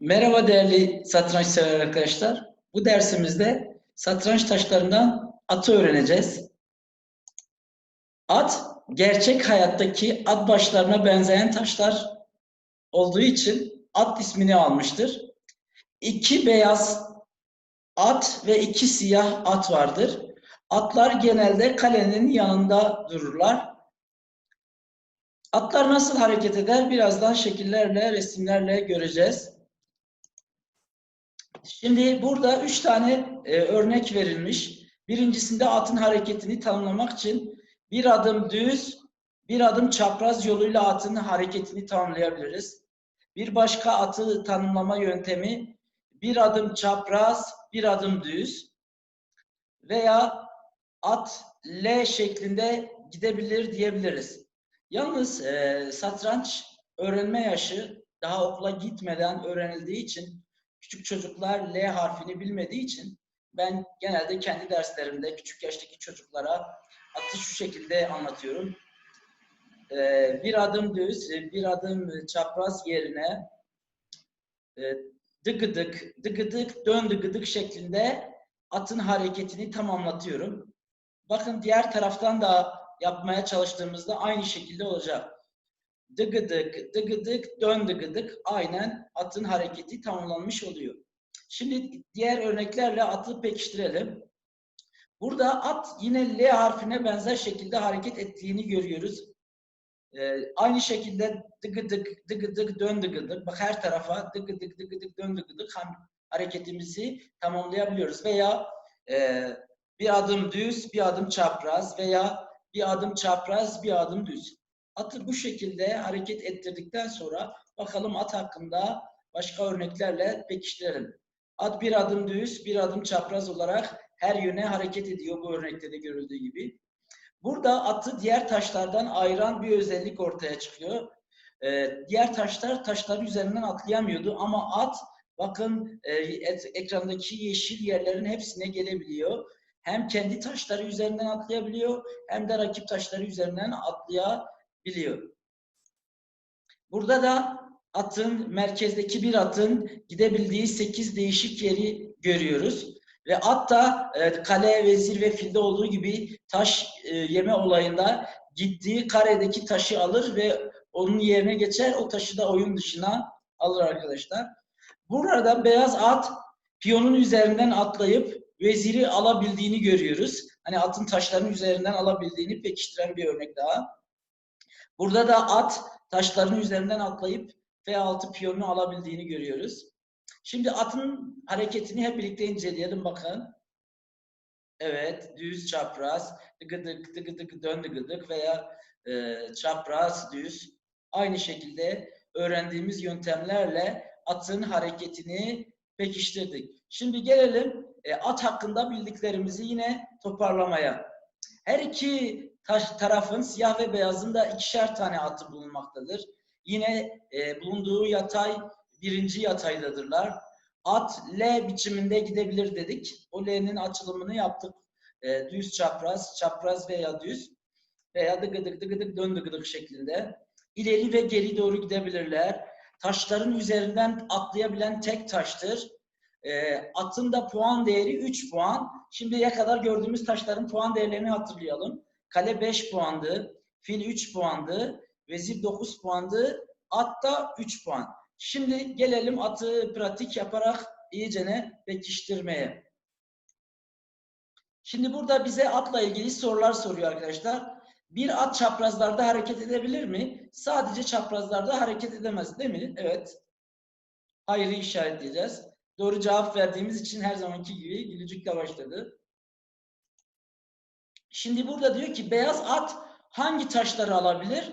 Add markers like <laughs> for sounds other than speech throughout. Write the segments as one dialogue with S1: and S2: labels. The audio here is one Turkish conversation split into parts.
S1: Merhaba değerli satranç sever arkadaşlar. Bu dersimizde satranç taşlarından atı öğreneceğiz. At, gerçek hayattaki at başlarına benzeyen taşlar olduğu için at ismini almıştır. İki beyaz at ve iki siyah at vardır. Atlar genelde kalenin yanında dururlar. Atlar nasıl hareket eder? Birazdan şekillerle, resimlerle göreceğiz. Şimdi burada üç tane e, örnek verilmiş. Birincisinde atın hareketini tanımlamak için bir adım düz, bir adım çapraz yoluyla atın hareketini tanımlayabiliriz. Bir başka atı tanımlama yöntemi bir adım çapraz, bir adım düz veya at L şeklinde gidebilir diyebiliriz. Yalnız e, satranç öğrenme yaşı daha okula gitmeden öğrenildiği için küçük çocuklar L harfini bilmediği için ben genelde kendi derslerimde küçük yaştaki çocuklara atı şu şekilde anlatıyorum. Ee, bir adım düz, bir adım çapraz yerine e, dıgıdık, dıgıdık, dön dıgıdık şeklinde atın hareketini tamamlatıyorum. Bakın diğer taraftan da yapmaya çalıştığımızda aynı şekilde olacak dıgıdık, dıgıdık, dön dıgıdık aynen atın hareketi tamamlanmış oluyor. Şimdi diğer örneklerle atı pekiştirelim. Burada at yine L harfine benzer şekilde hareket ettiğini görüyoruz. Ee, aynı şekilde dıgıdık, dıgıdık, dön dıgıdık. Bak her tarafa dıgıdık, dıgıdık, dön dıgıdık hareketimizi tamamlayabiliyoruz. Veya e, bir adım düz, bir adım çapraz veya bir adım çapraz, bir adım düz. Atı bu şekilde hareket ettirdikten sonra bakalım at hakkında başka örneklerle pekiştirelim. At bir adım düz, bir adım çapraz olarak her yöne hareket ediyor bu örnekte de görüldüğü gibi. Burada atı diğer taşlardan ayıran bir özellik ortaya çıkıyor. Ee, diğer taşlar taşların üzerinden atlayamıyordu ama at bakın e, et, ekrandaki yeşil yerlerin hepsine gelebiliyor. Hem kendi taşları üzerinden atlayabiliyor hem de rakip taşları üzerinden atlayabiliyor biliyor. Burada da atın, merkezdeki bir atın gidebildiği 8 değişik yeri görüyoruz. Ve at da e, kale, vezir ve filde olduğu gibi taş e, yeme olayında gittiği karedeki taşı alır ve onun yerine geçer. O taşı da oyun dışına alır arkadaşlar. Burada beyaz at piyonun üzerinden atlayıp veziri alabildiğini görüyoruz. Hani atın taşların üzerinden alabildiğini pekiştiren bir örnek daha. Burada da at taşların üzerinden atlayıp F6 piyonunu alabildiğini görüyoruz. Şimdi atın hareketini hep birlikte inceleyelim bakın. Evet, düz, çapraz, dıgıdık, dıgıdık, dön dıgıdık veya e, çapraz, düz. Aynı şekilde öğrendiğimiz yöntemlerle atın hareketini pekiştirdik. Şimdi gelelim e, at hakkında bildiklerimizi yine toparlamaya. Her iki tarafın siyah ve beyazında ikişer tane atı bulunmaktadır. Yine e, bulunduğu yatay birinci yataydadırlar. At L biçiminde gidebilir dedik. O L'nin açılımını yaptık. E, düz çapraz, çapraz veya düz veya dıgıdık dıgıdık dön dıgıdık şeklinde. İleri ve geri doğru gidebilirler. Taşların üzerinden atlayabilen tek taştır. E, atın da puan değeri 3 puan. Şimdiye kadar gördüğümüz taşların puan değerlerini hatırlayalım. Kale 5 puandı. Fil 3 puandı. Vezir 9 puandı. At da 3 puan. Şimdi gelelim atı pratik yaparak iyicene pekiştirmeye. Şimdi burada bize atla ilgili sorular soruyor arkadaşlar. Bir at çaprazlarda hareket edebilir mi? Sadece çaprazlarda hareket edemez değil mi? Evet. Hayırı işaretleyeceğiz. Doğru cevap verdiğimiz için her zamanki gibi gülücükle başladı. Şimdi burada diyor ki beyaz at hangi taşları alabilir?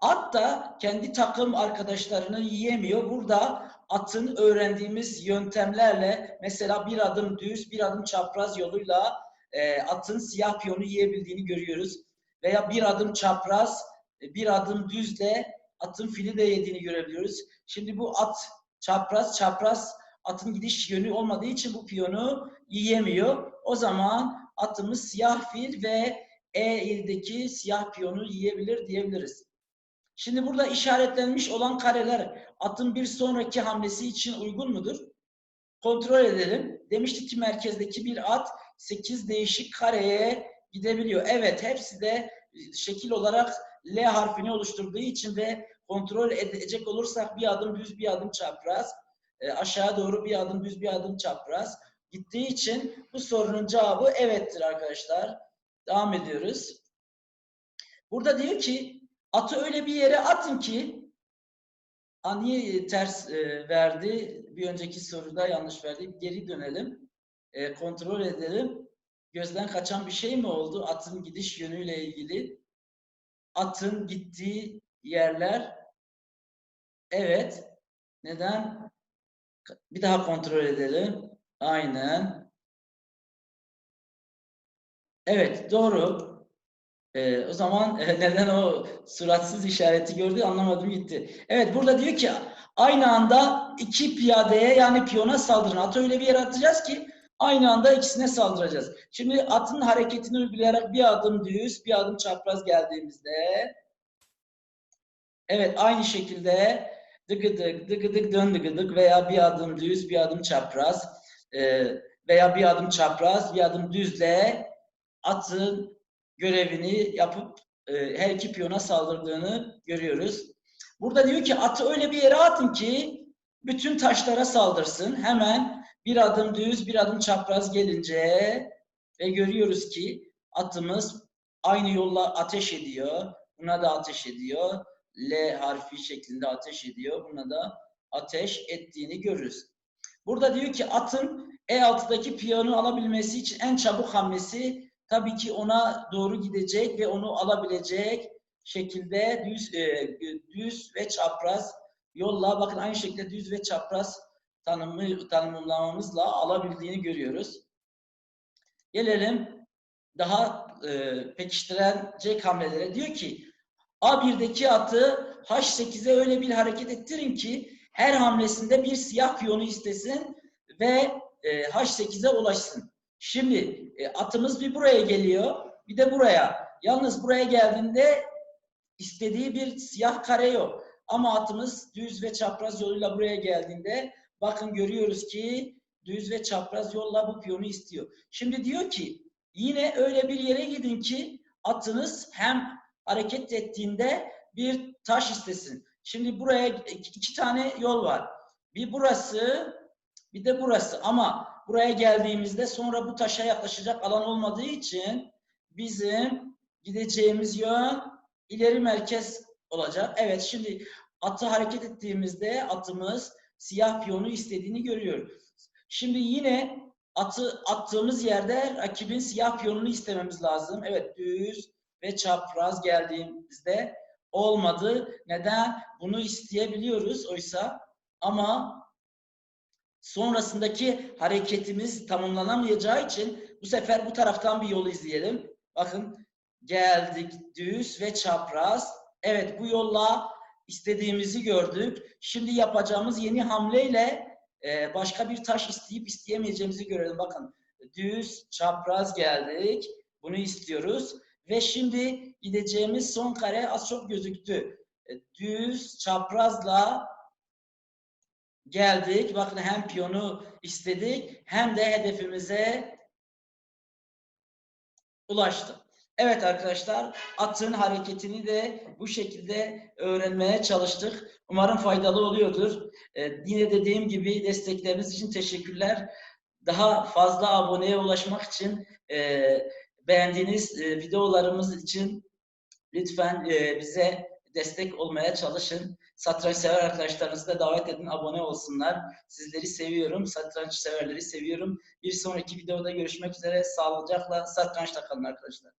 S1: At da kendi takım arkadaşlarını yiyemiyor. Burada atın öğrendiğimiz yöntemlerle mesela bir adım düz, bir adım çapraz yoluyla e, atın siyah piyonu yiyebildiğini görüyoruz. Veya bir adım çapraz, e, bir adım düzle atın fili de yediğini görebiliyoruz. Şimdi bu at çapraz, çapraz atın gidiş yönü olmadığı için bu piyonu yiyemiyor. O zaman atımız siyah fil ve E ildeki siyah piyonu yiyebilir diyebiliriz. Şimdi burada işaretlenmiş olan kareler atın bir sonraki hamlesi için uygun mudur? Kontrol edelim. Demiştik ki merkezdeki bir at 8 değişik kareye gidebiliyor. Evet hepsi de şekil olarak L harfini oluşturduğu için ve kontrol edecek olursak bir adım düz bir adım çapraz e, aşağı doğru bir adım düz bir adım çapraz gittiği için bu sorunun cevabı evettir arkadaşlar. Devam ediyoruz. Burada diyor ki atı öyle bir yere atın ki Aa, niye ters e, verdi? Bir önceki soruda yanlış verdi. Geri dönelim. E, kontrol edelim. Gözden kaçan bir şey mi oldu? Atın gidiş yönüyle ilgili. Atın gittiği yerler. Evet. Neden? Bir daha kontrol edelim. Aynen. Evet, doğru. Ee, o zaman e, <laughs> neden o suratsız işareti gördü anlamadım gitti. Evet, burada diyor ki aynı anda iki piyadeye yani piyona saldırın. Atı öyle bir yere atacağız ki aynı anda ikisine saldıracağız. Şimdi atın hareketini uygulayarak bir adım düz, bir adım çapraz geldiğimizde evet aynı şekilde dıgıdık, dıgıdık, dön dıgıdık veya bir adım düz, bir adım çapraz e, veya bir adım çapraz, bir adım düzle atın görevini yapıp e, her iki piyona saldırdığını görüyoruz. Burada diyor ki atı öyle bir yere atın ki bütün taşlara saldırsın. Hemen bir adım düz, bir adım çapraz gelince ve görüyoruz ki atımız aynı yolla ateş ediyor. Buna da ateş ediyor. L harfi şeklinde ateş ediyor. Buna da ateş ettiğini görürüz. Burada diyor ki atın E6'daki piyonu alabilmesi için en çabuk hamlesi tabii ki ona doğru gidecek ve onu alabilecek şekilde düz e, düz ve çapraz yolla bakın aynı şekilde düz ve çapraz tanımı tanımlamamızla alabildiğini görüyoruz. Gelelim daha e, pekiştirecek hamlelere. Diyor ki A1'deki atı H8'e öyle bir hareket ettirin ki her hamlesinde bir siyah piyonu istesin ve e, H8'e ulaşsın. Şimdi e, atımız bir buraya geliyor, bir de buraya. Yalnız buraya geldiğinde istediği bir siyah kare yok. Ama atımız düz ve çapraz yoluyla buraya geldiğinde bakın görüyoruz ki düz ve çapraz yolla bu piyonu istiyor. Şimdi diyor ki yine öyle bir yere gidin ki atınız hem hareket ettiğinde bir taş istesin. Şimdi buraya iki tane yol var. Bir burası, bir de burası. Ama buraya geldiğimizde sonra bu taşa yaklaşacak alan olmadığı için bizim gideceğimiz yön ileri merkez olacak. Evet şimdi atı hareket ettiğimizde atımız siyah piyonu istediğini görüyoruz. Şimdi yine atı attığımız yerde rakibin siyah piyonunu istememiz lazım. Evet düz ve çapraz geldiğimizde olmadı. Neden? Bunu isteyebiliyoruz oysa ama sonrasındaki hareketimiz tamamlanamayacağı için bu sefer bu taraftan bir yol izleyelim. Bakın geldik düz ve çapraz. Evet bu yolla istediğimizi gördük. Şimdi yapacağımız yeni hamleyle e, başka bir taş isteyip isteyemeyeceğimizi görelim. Bakın düz çapraz geldik. Bunu istiyoruz. Ve şimdi gideceğimiz son kare az çok gözüktü. E, düz çaprazla geldik. Bakın hem piyonu istedik hem de hedefimize ulaştık. Evet arkadaşlar atın hareketini de bu şekilde öğrenmeye çalıştık. Umarım faydalı oluyordur. Ee, yine dediğim gibi destekleriniz için teşekkürler. Daha fazla aboneye ulaşmak için e, beğendiğiniz e, videolarımız için lütfen e, bize destek olmaya çalışın. Satranç sever arkadaşlarınızı da davet edin, abone olsunlar. Sizleri seviyorum, satranç severleri seviyorum. Bir sonraki videoda görüşmek üzere. Sağlıcakla satrançla kalın arkadaşlar.